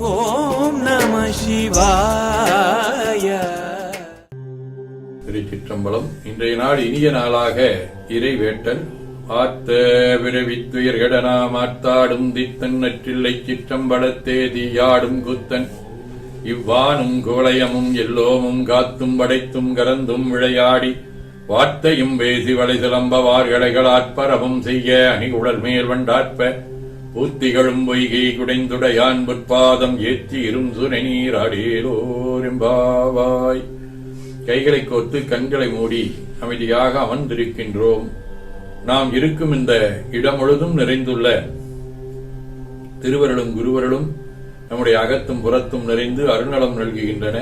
ஓம் நம சிவாய. திருச்சிற்றம்பலம். இன்றைய நாள் இனிய நாளாக இறைவேட்டல் ஆத்த விரவித்துயர்கட மாத்தாடும் தித்தன் நற்றில்லை சிற்றம்பலத்தே தீயாடும் குத்தன். இவ்வானும் கோளையமும் எல்லோமும் காத்தும் படைத்தும் கலந்தும் விளையாடி வார்த்தையும் பேசி வளை சிலம்ப வார்களைகள் ஆட்பரவும் செய்ய அணிகுழல் மேல் வண்டாற்ப பூத்திகளும் பொய்கை குடைந்துடையான் பொற்பாதம் ஏற்றி இரும் சுனை நீராடேலோரெம்பாவாய் கைகளை கோர்த்து கண்களை மூடி அமைதியாக அமர்ந்திருக்கின்றோம். நாம் இருக்கும் இந்த இடம் முழுதும் நிறைந்துள்ள திருவருளும் குருவருளும் நம்முடைய அகத்தும் புறத்தும் நிறைந்து அருணலம் நல்குகின்றன.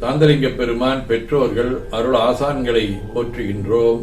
சாந்தலிங்க பெருமான் பெற்றோர்கள் அருள் ஆசான்களை போற்றுகின்றோம்.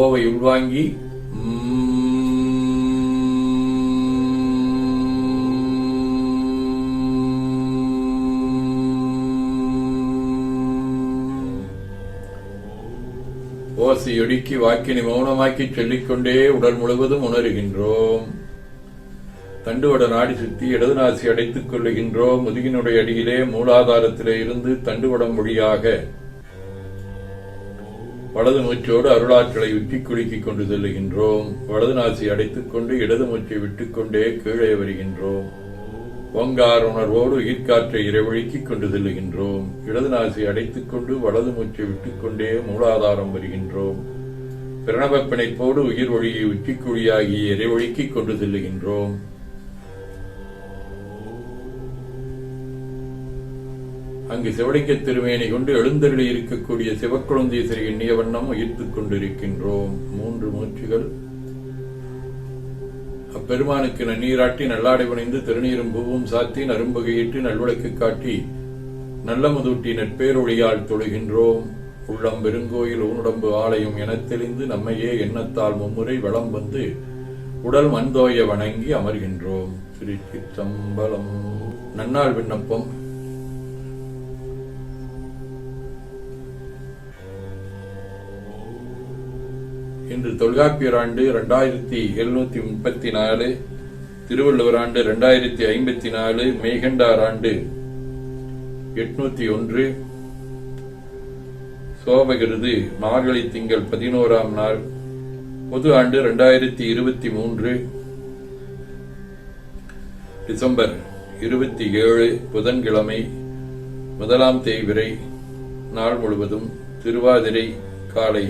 ஓவை உள்வாங்கி ஓசையொடுக்கி வாக்கினை மௌனமாக்கி சொல்லிக்கொண்டே உடல் முழுவதும் உணர்கின்றோம். தண்டுவட நாடி சுற்றி இடது நாசி அடைத்துக் கொள்ளுகின்றோம். முதுகினுடைய அடியிலே மூலாதாரத்திலே இருந்து தண்டுவடம் மொழியாக வலது மூச்சோடு அருளாற்றலை உச்சி குலுக்கிக் கொண்டு செல்லுகின்றோம். வலது நாசி அடைத்துக் கொண்டு இடது மூச்சை விட்டுக்கொண்டே கீழே வருகின்றோம். ஓங்கார உணர்வோடு உயிர்காற்றை இறைவழுக்கிக் கொண்டு செல்லுகின்றோம். இடது நாசி அடைத்துக் கொண்டு வலது மூச்சை விட்டுக்கொண்டே மூலாதாரம் வருகின்றோம். பிரணவப் பிணைப்போடு உயிர் ஒழியை உச்சிக்குழியாகி இறைவழுக்கிக் கொண்டு செல்லுகின்றோம். அங்கு சிவலிங்க திருமேனை கொண்டு எழுந்தருளி இருக்கக்கூடிய சிவக்குழந்தீஸ்வரி எண்ணிய வண்ணம் உயிர்த்துக் கொண்டிருக்கின்றோம். மூன்று மூச்சுகள். அப்பெருமானுக்கு நன்னீராட்டி நல்லாடை புனைந்து திருநீரும் பூவும் சாத்தி நரும்பகையிட்டு நல்விளக்கு காட்டி நல்ல முதூட்டி நட்பேரொழியால் தொழுகின்றோம். உள்ளம் பெருங்கோயில் ஊனுடம்பு ஆலயம் என தெளிந்து நம்மையே எண்ணத்தால் மும்முறை வளம் வந்து உடல் மண்தோய வணங்கி அமர்கின்றோம். திருச்சிற்றம்பலம். நன்னாள் விண்ணப்பம். இன்று தொல்காப்பியர் ஆண்டு இரண்டாயிரத்தி எழுநூத்தி முப்பத்தி நாலு திருவள்ளுவர் ஆண்டு ரெண்டாயிரத்தி ஐம்பத்தி நாலு மெய்கண்டார் ஆண்டு எட்நூத்தி ஒன்று சோபகிருது மார்கழி திங்கள் பதினோராம் நாள் பொது ஆண்டு ரெண்டாயிரத்தி இருபத்தி மூன்று டிசம்பர் இருபத்தி ஏழு புதன்கிழமை முதலாம் தேய்விரை நாள் முழுவதும் திருவாதிரை காலை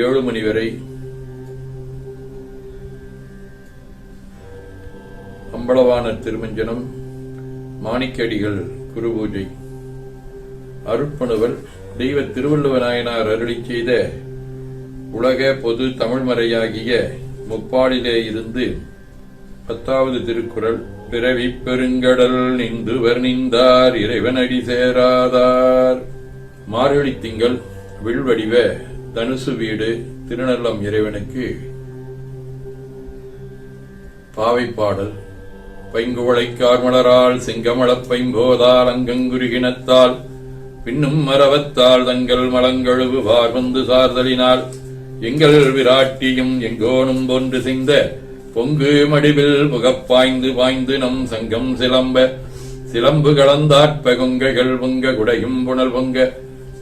ஏழு மணி வரை அம்பளவான திருமஞ்சனம் மாணிக்கடிகள் குரு பூஜை. அருட்பணுவல் தெய்வ திருவள்ளுவ நாயனார் அருளி செய்த உலக பொது தமிழ்மறையாகிய முப்பாடிலே இருந்து பத்தாவது திருக்குறள் பிறவி பெருங்கடல் நிந்துவர் நின்றார் இறைவனடி சேராதார். மார்கழி திங்கள் வில்வடிவ தனுசு வீடு திருநல்லம் இறைவனுக்கு. பாவைப்பாடல் பைங்குவளை கார்மலரால் செங்கமளப் பைம்போதால் அங்கங்குருகினத்தால் பின்னும் மரவத்தால் தங்கள் மலங்கழுவு வந்து சார்தலினால். எங்கள் விராட்டியும் எங்கோனும் பொன்று செய்த பொங்கு மடிவில் முகப்பாய்ந்து பாய்ந்து நம் சங்கம் சிலம்ப. சிலம்பு கலந்தாற்ப கொங்கைகள் பொங்க குடையும் புனல் பொங்க.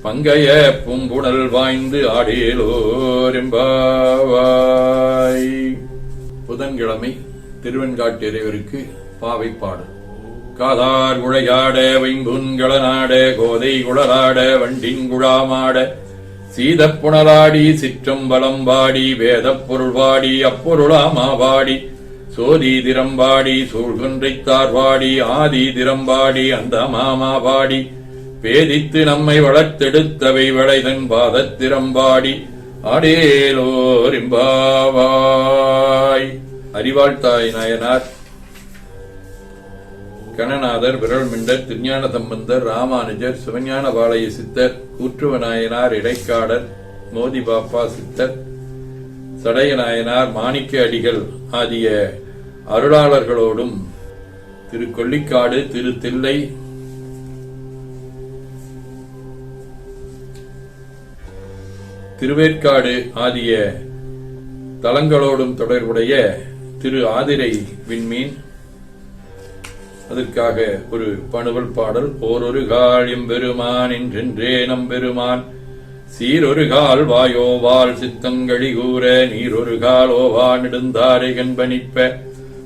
பங்கைய பூம்புணல் வாய்ந்து ஆடேலோரெம்பாவாய் புதன்கிழமை திருவெண்காட்டு இறைவருக்கு பாவைப்பாடு. காதார் குழையாட வைம்புண்களனாட கோதை குழலாட வண்டின் குழாமாட சீதப் புனலாடி சிற்றம்பலம் பாடி வேதப் பொருள் பாடி சோதி திரம்பாடி சூழ்கொன்றைத்தார்வாடி ஆதி திரம்பாடி அந்த மாமாவாடி பேதித்து நம்மை வளர்த்தெடுத்தவை வளைதன் பாதத்திரம்பாடி அடேலோரிம்பாவாய் அறிவாழ்த்தாய் நாயனார். கணநாதர் விரல்மிண்டர் திருஞான சம்பந்தர் ராமானுஜர் சிவஞான பாளைய சித்தர் கூற்றுவ நாயனார் இடைக்காடர் மோதி பாப்பா சித்தர் சடைய நாயனார் மாணிக்க அடிகள் ஆகிய அருளாளர்களோடும் திரு கொள்ளிக்காடு திரு தில்லை திருவேற்காடு ஆகிய தலங்களோடும் தொடர்புடைய திரு ஆதிரை விண்மீன். அதற்காக ஒரு பணுவல் பாடல் ஓரொரு பெருமான் எம்பெருமான் என்றென்றே நம்பெருமான் சீரொரு கால் வாயோவால் சித்தங்களி கூற நீரொரு கால் ஓவா நெடுந்தாரை கண்பணிப்ப.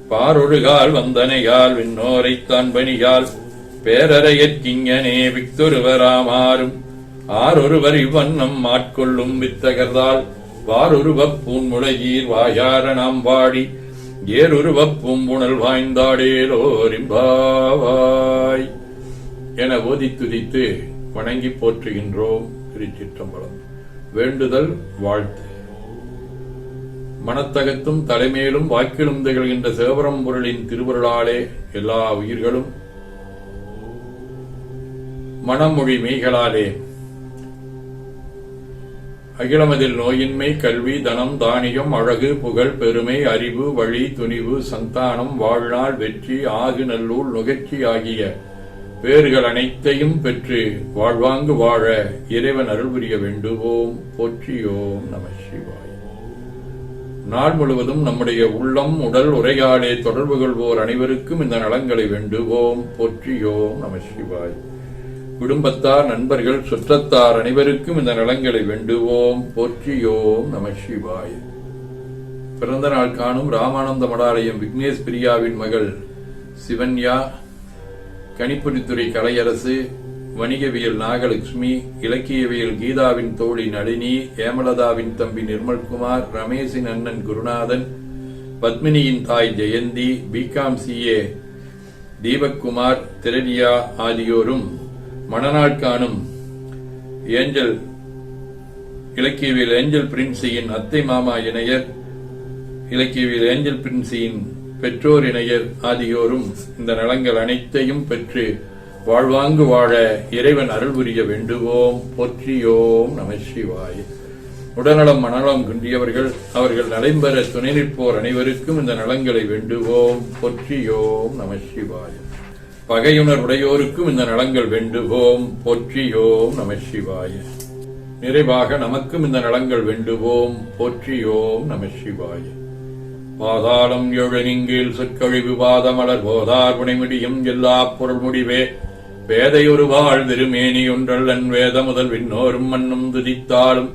பாரொரு கால் வந்தனையால் விண்ணோரைத்தான் பணியால் பேரறையற்கிங்கனே விக்தொருவராமாறும் ஆரொருவர் இவ்வண்ணம் ஆட்கொள்ளும் வித்தகர்தால் வாரொருவப் பூன்முளையீர் வாயார நாம் வாடி ஏருருவப் பூம்புணல் வாய்ந்தாடேலோரிம்பாவாய். என ஓதி துதித்து வணங்கி போற்றுகின்றோம் திருச்சிற்றம்பலம். வேண்டுதல் வாழ்த்து. மனத்தகத்தும் தலைமேலும் வாக்கிலும் திகழ்கின்ற சிவபரம்பொருளின் திருவருளாலே எல்லா உயிர்களும் மனமொழி மெய்களாலே அகிலமதில் நோயின்மை கல்வி தனம் தானியம் அழகு புகழ் பெருமை அறிவு வழி துணிவு சந்தானம் வாழ்நாள் வெற்றி ஆகு நல்லூர் நுகர்ச்சி ஆகிய பேறுகள் அனைத்தையும் பெற்று வாழ்வாங்கு வாழ இறைவன் அருள் புரிய வேண்டுவோம். போற்றியோம் நம சிவாய். நாள் முழுவதும் நம்முடைய உள்ளம் உடல் உரையாடே தொடர்பு கொள்வோர் அனைவருக்கும் இந்த நலங்களை வேண்டுவோம். போற்றியோம் நம சிவாய். குடும்பத்தார் நண்பர்கள் சுற்றத்தார் அனைவருக்கும் இந்த நலங்களை வேண்டுவோம். போற்றியோம் நம சிவாய. பிறந்த நாள் காணும் ராமானந்த மடாலயம் விக்னேஷ் பிரியாவின் மகள் சிவன்யா கணிப்பொறித்துறை கலையரசு வணிகவியல் நாகலட்சுமி இலக்கியவியல் கீதாவின் தோழி நளினி ஏமலதாவின் தம்பி நிர்மல்குமார் ரமேஷின் அண்ணன் குருநாதன் பத்மினியின் தாய் ஜெயந்தி பிகாம் சிஏ தீபக்குமார் திரவியா ஆகியோரும் மணநாள் காணும் ஏஞ்சல் இலக்கியவியல் ஏஞ்சல் பிரின்சியின் அத்தை மாமா இணையர் இலக்கியவியல் ஏஞ்சல் பிரின்சியின் பெற்றோர் இணையர் ஆகியோரும் இந்த நலங்கள் அனைத்தையும் பெற்று வாழ்வாங்கு வாழ இறைவன் அருள் புரிய வேண்டுவோம். போற்றியோம் நம உடல்நலம் மனநலம் குன்றியவர்கள் அவர்கள் நலம்பெற துணை நிற்போர் அனைவருக்கும் இந்த நலங்களை வேண்டுவோம். பொற்றியோம் நம பகையுணர் உடையோருக்கும் இந்த நலங்கள் வேண்டுவோம். போற்றியோம் நம சிவாய. நிறைவாக நமக்கும் இந்த நலங்கள் வேண்டுவோம். போற்றியோம் நம சிவாய. பாதாளம் எழுநிங்கில் சொற்கழிவு பாதமலர் போதார் புனைமுடியும் எல்லா பொருள் முடிவே. வேதையொரு வாழ் திருமேனி ஒன்றல்லன் வேத முதல் விண்ணோரும் மண்ணும் துதித்தாலும்.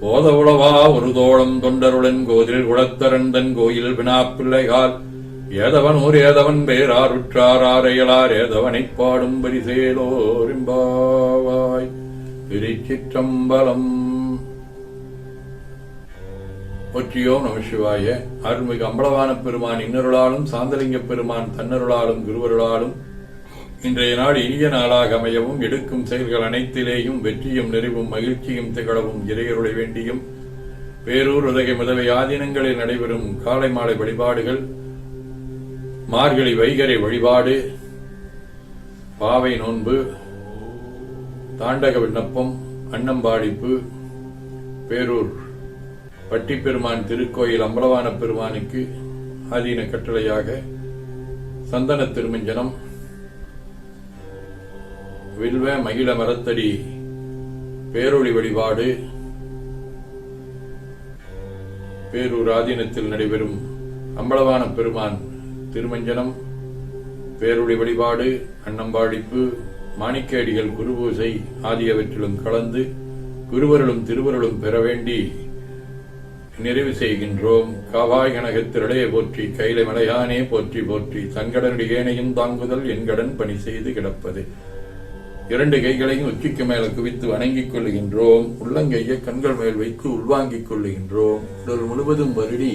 போத உளவா ஒரு தோளம் தொண்டருடன் கோதில் குளத்தரந்தன் கோயில் வினாப்பிள்ளைகால் ஏதவன் ஊர் ஏதவன் பேரார் உற்றார் ஆரையலார் ஏதவனைப் பாடும் பரிசேலோரிம்பாவாய் திருச்சிற்றம்பலம். ஒற்றியோம் நம சிவாய. அருள்மிகு அம்பலவான பெருமான் இன்னருளாலும் சாந்தலிங்க பெருமான் தன்னருளாலும் குருவருளாலும் இன்றைய நாள் இனிய நாளாக அமையவும் எடுக்கும் செயல்கள் அனைத்திலேயும் வெற்றியும் நிறைவும் மகிழ்ச்சியும் திகழவும் இறையருளை வேண்டியும். பேரூர் உதகை முதலை ஆதீனங்களில் நடைபெறும் காலை மாலை வழிபாடுகள் மார்கழி வைகரை வழிபாடு பாவை நோன்பு தாண்டக விண்ணப்பம் அன்னம்பாடிப்பு பேரூர் பட்டிப்பெருமான் திருக்கோயில் அம்பலவான பெருமானுக்கு ஆதீன கட்டளையாக சந்தன திருமஞ்சனம் வில்வ மகிழ மரத்தடி பேரொளி வழிபாடு பேரூர் ஆதீனத்தில் நடைபெறும் அம்பலவான பெருமான் திருமஞ்சனம் பேருடைய வழிபாடு அன்னம்பாடிப்பு மாணிக்கேடிகள் குருபூசை ஆகியவற்றிலும் கலந்து குருவருளும் திருவருளும் பெற வேண்டி நிறைவு செய்கின்றோம். காவாய் கனகத்திரளைய போற்றி கைலை மலையானே போற்றி போற்றி தன்கடனுடையேனையும் தாங்குதல் என்கடன் பணி செய்து கிடப்பது. இரண்டு கைகளையும் உச்சிக்கு மேல குவித்து வணங்கிக் கொள்ளுகின்றோம். உள்ளங்கையை கண்கள் மேல் வைத்து உள்வாங்கிக் கொள்ளுகின்றோம். உடல் முழுவதும் வருடி